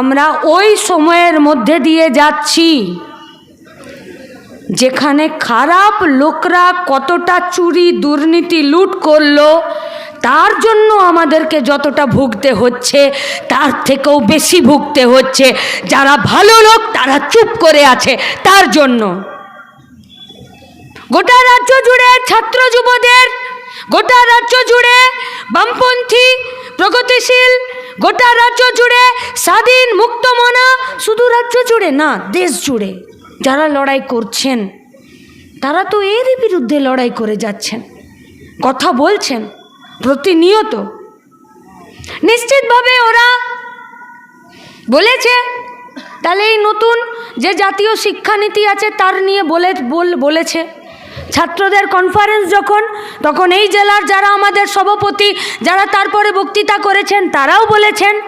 আমরা ওই সময়ের মধ্যে দিয়ে যাচ্ছি, যেখানে খারাপ লোকরা কতটা চুরি, দুর্নীতি, লুট করল, তার জন্য আমাদেরকে যতটা ভুগতে হচ্ছে, তার থেকেও বেশি ভুগতে হচ্ছে। যারা ভালো লোক, তারা চুপ করে আছে, তার জন্য। গোটা রাজ্য জুড়ে ছাত্র যুবদের, গোটা রাজ্য জুড়ে বামপন্থী, প্রগতিশীল গোটা রাজ্য জুড়ে, স্বাধীন, মুক্ত মুক্তমনা শুধু রাজ্য জুড়ে না, দেশ জুড়ে যারা লড়াই করছেন, তারা তো এরই বিরুদ্ধে লড়াই করে যাচ্ছেন, কথা বলছেন, প্রতিনিয়ত। নিশ্চিতভাবে ওরা বলেছে, তাহলে এই নতুন যে জাতীয় শিক্ষানীতি আছে, তার নিয়ে বল- বলেছে। ছাত্রদের কনফারেন্স যখন, তখন এই জেলার যারা আমাদের সভাপতি, যারা তারপরে বক্তৃতা করেছেন, তারাও বলেছেন,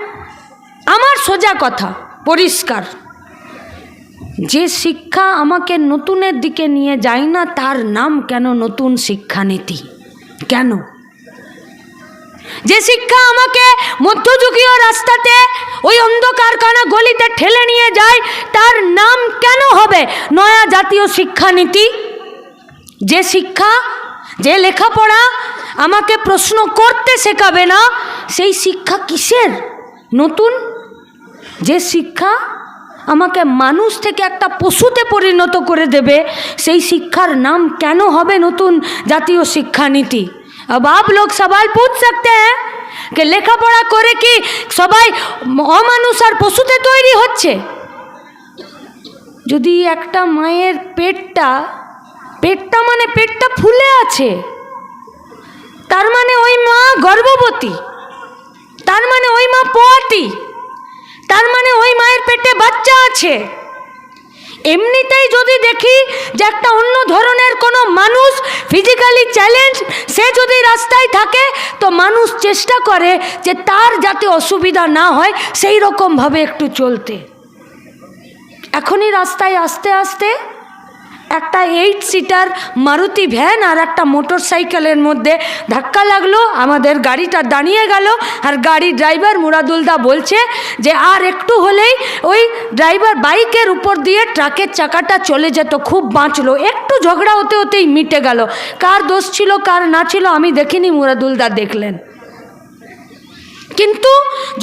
আমার সোজা কথা, পরিষ্কার। যে শিক্ষা আমাকে নতুনের দিকে নিয়ে যায় না, তার নাম কেন নতুন শিক্ষানীতি? কেন? যে শিক্ষা আমাকে মধ্যযুগীয় রাস্তাতে ওই অন্ধকারখানা গলিতে ঠেলে নিয়ে যায়, তার নাম কেন হবে নয়া জাতীয় শিক্ষানীতি? যে শিক্ষা যে লেখাপড়া আমাকে প্রশ্ন করতে শেখাবে না সেই শিক্ষা কিসের নতুন যে শিক্ষা আমাকে মানুষ থেকে একটা পশুতে পরিণত করে দেবে সেই শিক্ষার নাম কেন হবে নতুন জাতীয় শিক্ষানীতি अब आप लोग सवाल पूछ सकते हैं कि লেখাপড়া করে কি সবাই অমানুষ আর পশুতে তৈরি হচ্ছে যদি একটা মায়ের পেটটা পেটটা মানে পেটটা ফুলে আছে। তার মানে ওই মা গর্ভবতী। তার মানে ওই মা পোয়াতি। তার মানে ওই মায়ের পেটে বাচ্চা আছে। এমনিতেই যদি দেখি যে একটা অন্য ধরনের কোনো মানুষ ফিজিক্যালি চ্যালেঞ্জ সে যদি রাস্তায় থাকে, তো মানুষ চেষ্টা করে যে তার যাতে অসুবিধা না হয়, সেই রকমভাবে একটু চলতে। এখনই রাস্তায় আস্তে আস্তে একটা এইট সিটার মারুতি ভ্যান আর একটা মোটর সাইকেলের মধ্যে ধাক্কা লাগল। আমাদের গাড়িটা দাঁড়িয়ে গেল আর গাড়ি ড্রাইভার মুরাদুলদা বলছে যে, আর একটু হলেই ওই ড্রাইভার বাইকের উপর দিয়ে ট্রাকের চাকাটা চলে যেত, খুব বাঁচলো। একটু ঝগড়া হতে হতেই মিটে গেল। কার দোষ ছিল, কার না ছিল, আমি দেখিনি মুরাদুলদা দেখলেন। কিন্তু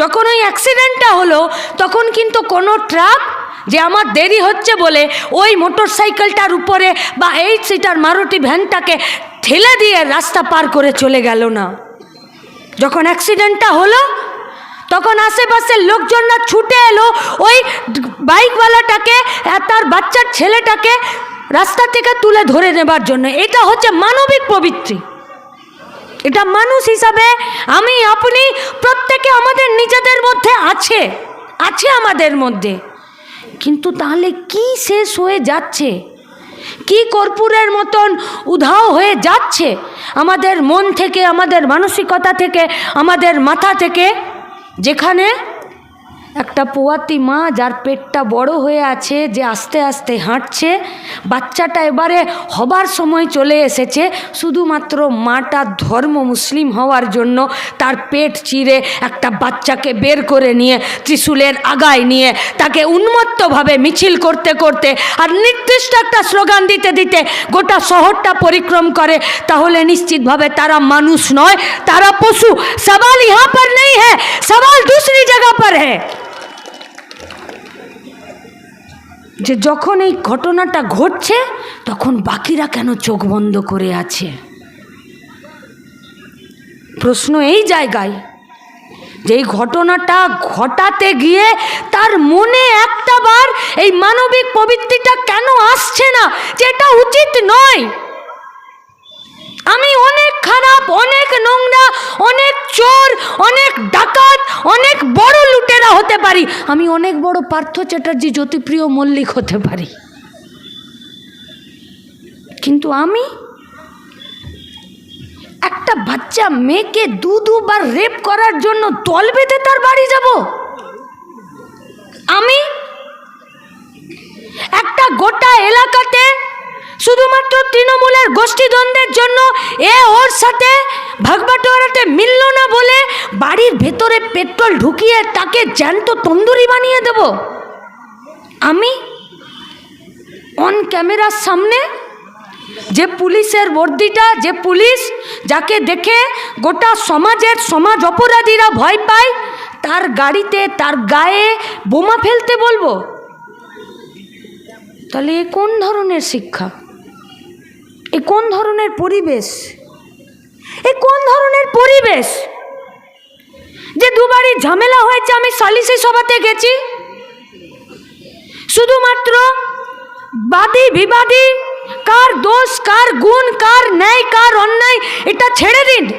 যখন ওই অ্যাক্সিডেন্টটা হলো, তখন কিন্তু কোনো ট্রাক যে আমার দেরি হচ্ছে বলে ওই মোটর সাইকেলটার উপরে বা এইট সিটার মারুতি ভ্যানটাকে ঠেলে দিয়ে রাস্তা পার করে চলে গেল না। যখন অ্যাক্সিডেন্টটা হলো, তখন আশেপাশের লোকজনরা ছুটে এলো, ওই বাইকওয়ালাটাকে তার বাচ্চার ছেলেটাকে রাস্তা থেকে তুলে ধরে নেবার জন্য। এটা হচ্ছে মানবিক প্রবৃত্তি। এটা মানুষ হিসাবে আমি, আপনি, প্রত্যেকে আমাদের নিজেদের মধ্যে আছে আছে আমাদের মধ্যে। কিন্তু তাহলে কি শেষ হয়ে যাচ্ছে? কি কর্পূরের মতন উধাও হয়ে যাচ্ছে আমাদের মন থেকে, আমাদের মানসিকতা থেকে, আমাদের মাথা থেকে, যেখানে একটা পোয়াতি মা যার পেটটা বড় হয়ে আছে, যে আস্তে আস্তে হাঁটছে, বাচ্চাটা এবারে হবার সময় চলে এসেছে, শুধুমাত্র মাটা ধর্ম মুসলিম হওয়ার জন্য তার পেট চিরে একটা বাচ্চাকে বের করে নিয়ে, ত্রিশুলের আগায় নিয়ে, তাকে উন্মত্তভাবে মিছিল করতে করতে আর নির্দিষ্ট একটা স্লোগান দিতে দিতে গোটা শহরটা পরিক্রম করে, তাহলে নিশ্চিতভাবে তারা মানুষ নয়, তারা পশু। সবাল ইহা পর নেই হ্যাঁ সবাল দূসরি জায়গা পর হ্যাঁ। যে যখন এই ঘটনাটা ঘটছে, তখন বাকিরা কেন চোখ বন্ধ করে আছে? প্রশ্ন এই জায়গায় যে এই ঘটনাটা ঘটাতে গিয়ে তার মনে একটা বার এই মানবিক প্রবৃত্তিটা কেন আসছে না যে এটা উচিত নয়। আমি অনেক খারাপ, অনেক নোংরা, অনেক চোর, অনেক ডাকাত, অনেক বড় লুটেরা হতে পারি। আমি অনেক বড় পার্থ চ্যাটার্জি, জ্যোতিপ্রিয় মল্লিক হতে পারি। কিন্তু আমি একটা বাচ্চা মেয়েকে দু দুবার রেপ করার জন্য দল বেঁধে তার বাড়ি যাব। আমি একটা গোটা এলাকাতে শুধুমাত্র তৃণমূলের গোষ্ঠীদ্বন্দ্বের জন্য এ ওর সাথে ভাগবাটোয়ারাতে মিলল না বলে বাড়ির ভেতরে পেট্রোল ঢুকিয়ে তাকে জ্যান্ত তন্দুরি বানিয়ে দেব। আমি অন ক্যামেরার সামনে যে পুলিশের বর্দিটা, যে পুলিশ যাকে দেখে গোটা সমাজের সমাজ অপরাধীরা ভয় পায়, তার গাড়িতে, তার গায়ে বোমা ফেলতে বলব? তাহলে কোন ধরনের শিক্ষা? এ কোন ধরনের পরিবেশ? এ কোন ধরনের পরিবেশ? যে দুবারই ঝামেলা হয়েছে, আমি সালিসি সভাতে গেছি। শুধুমাত্র বাদী, বিবাদী, কার দোষ, কার গুণ, কার ন্যায়, কার অন্যায়, এটা ছেড়ে দিন।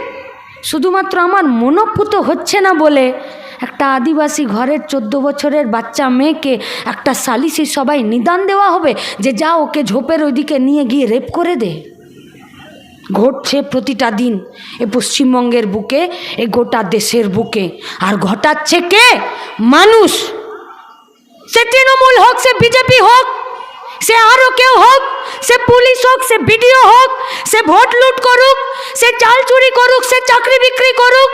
শুধুমাত্র আমার মনোপুত হচ্ছে না বলে একটা আদিবাসী ঘরের চোদ্দ বছরের বাচ্চা মেয়েকে একটা সালিসি সবাই নিদান দেওয়া হবে যে যা ওকে ঝোপের ওইদিকে নিয়ে গিয়ে রেপ করে দে। ঘটছে প্রতিটা দিন এ পশ্চিমবঙ্গের বুকে, এ গোটা দেশের বুকে। আর ঘটাচ্ছে কে? মানুষ। সে তৃণমূল হোক, সে বিজেপি হোক, সে আরও কেউ হোক, সে পুলিশ হোক, সে বিডিও হোক, সে ভোট লুট করুক, সে চাল চুরি করুক, সে চাকরি বিক্রি করুক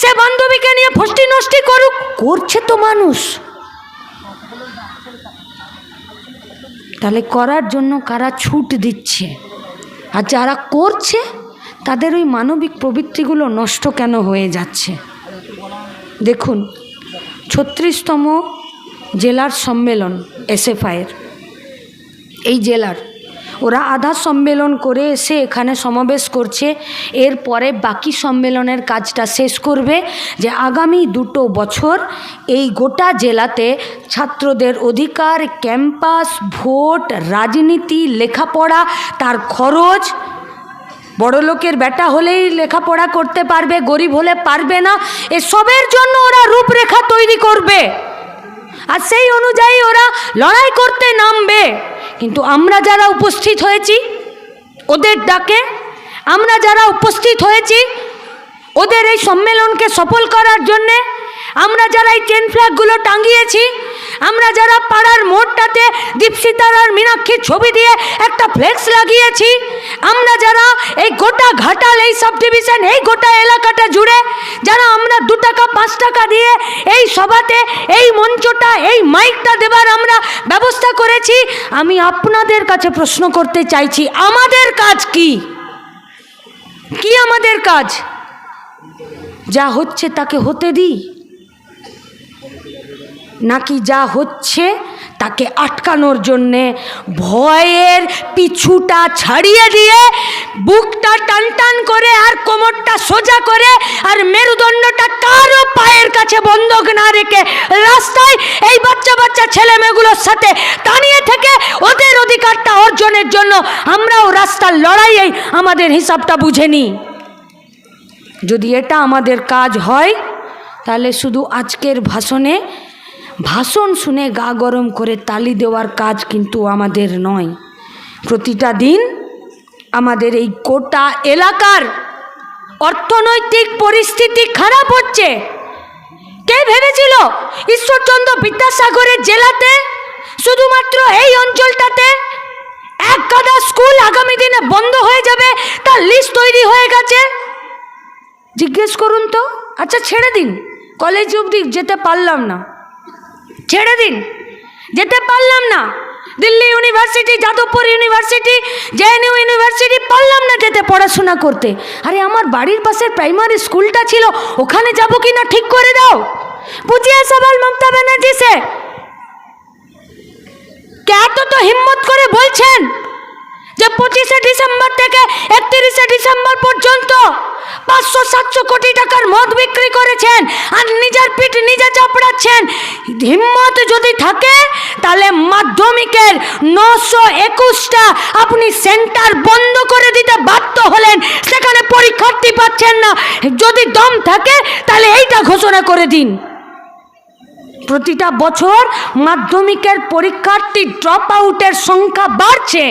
সে বান্ধবীকে নিয়ে ফষ্টি নষ্টি করুক, করছে তো মানুষ। তাহলে করার জন্য কারা ছুট দিচ্ছে? আর যারা করছে, তাদের ওই মানবিক প্রবৃত্তিগুলো নষ্ট কেন হয়ে যাচ্ছে? দেখুন, ছত্রিশতম জেলার সম্মেলন, এসএফআইয়ের। এই জেলার ওরা আধা সম্মেলন করে এসে এখানে সমাবেশ করছে। এরপরে বাকি সম্মেলনের কাজটা শেষ করবে যে আগামী দুটো বছর এই গোটা জেলাতে ছাত্রদের অধিকার, ক্যাম্পাস, ভোট, রাজনীতি, লেখাপড়া, তার খরচ। বড় লোকের বেটা হলেই লেখাপড়া করতে পারবে, গরিব হলে পারবে না। এসবের জন্য ওরা রূপরেখা তৈরি করবে। আর সেই অনুযায়ী ওরা লড়াই করতে নামবে। কিন্তু আমরা যারা উপস্থিত হয়েছি, ওদের ডাকে, আমরা যারা উপস্থিত হয়েছি, ওদের এই সম্মেলনকে সফল করার জন্যে, আমরা যারা এই চেন ফ্ল্যাগগুলো টাঙিয়েছি, আমরা যারা পাড়ার মোড়টাতে দীপসিতার আর মীনাক্ষীর ছবি দিয়ে একটা ফ্লেক্স লাগিয়েছি, আমরা এই গোটা ঘাটাল, এই সাব ডিভিশন এই গোটা এলাকাটা জুড়ে যারা আমরা দু টাকা, পাঁচ টাকা দিয়ে এই সভাতে, এই মঞ্চটা, এই মাইকটা দেবার আমরা ব্যবস্থা করেছি, আমি আপনাদের কাছে প্রশ্ন করতে চাইছি, আমাদের কাজ কি? কি আমাদের কাজ? যা হচ্ছে তাকে হতে দিই? নাকি যা হচ্ছে তাকে আটকানোর জন্যে ভয়ের পিছুটা ছাড়িয়ে দিয়ে বুকটা টান টান করে আর কোমরটা সোজা করে আর মেরুদণ্ডটা কারও পায়ের কাছে বন্ধক না রেখে রাস্তায় এই বাচ্চা বাচ্চা ছেলে মেয়েগুলোর সাথে দাঁড়িয়ে থেকে ওদের অধিকারটা অর্জনের জন্য আমরাও রাস্তার লড়াইয়েই আমাদের হিসাবটা বুঝে নিই। যদি এটা আমাদের কাজ হয়, তাহলে শুধু আজকের ভাষণে ভাষণ শুনে গা গরম করে তালি দেওয়ার কাজ কিন্তু আমাদের নয়। প্রতিটা দিন আমাদের এই গোটা এলাকার অর্থনৈতিক পরিস্থিতি খারাপ হচ্ছে। কে ভেবেছিল ঈশ্বরচন্দ্র বিদ্যাসাগরের জেলাতে শুধুমাত্র এই অঞ্চলটাতে এক গাদা স্কুল আগামী দিনে বন্ধ হয়ে যাবে, তার লিস্ট তৈরি হয়ে গেছে? জিজ্ঞেস করুন তো। আচ্ছা ছেড়ে দিন। কলেজ অবধি যেতে পারলাম না। ছেড়ে দিন। যেতে পারলাম না। Delhi university Jadavpur university J JNU university পারলাম না যেতে পড়াশোনা করতে। আরে, আমার বাড়ির পাশের প্রাইমারি স্কুলটা ছিল, ওখানে যাব কি না ঠিক করে দাও। বুঝিয়ে সবাল মমতা ব্যানার্জি সে। এত তো হিম্মত করে বলছেন? যে পঁচিশে ডিসেম্বর থেকে একত্রিশে ডিসেম্বর পর্যন্ত পাঁচশো, সাতশো কোটি টাকার মদ বিক্রি করেছেন আর নিজের পিঠ নিজে চাপড়াচ্ছেন। হিম্মত যদি থাকে, তাহলে মাধ্যমিকের নশো একুশটা আপনি সেন্টার বন্ধ করে দিতে বাধ্য হলেন। সেখানে পরীক্ষার্থী পাচ্ছেন না। যদি দম থাকে, তাহলে এইটা ঘোষণা করে দিন। প্রতিটা বছর মাধ্যমিকের পরীক্ষার্থী ড্রপ আউটের সংখ্যা বাড়ছে।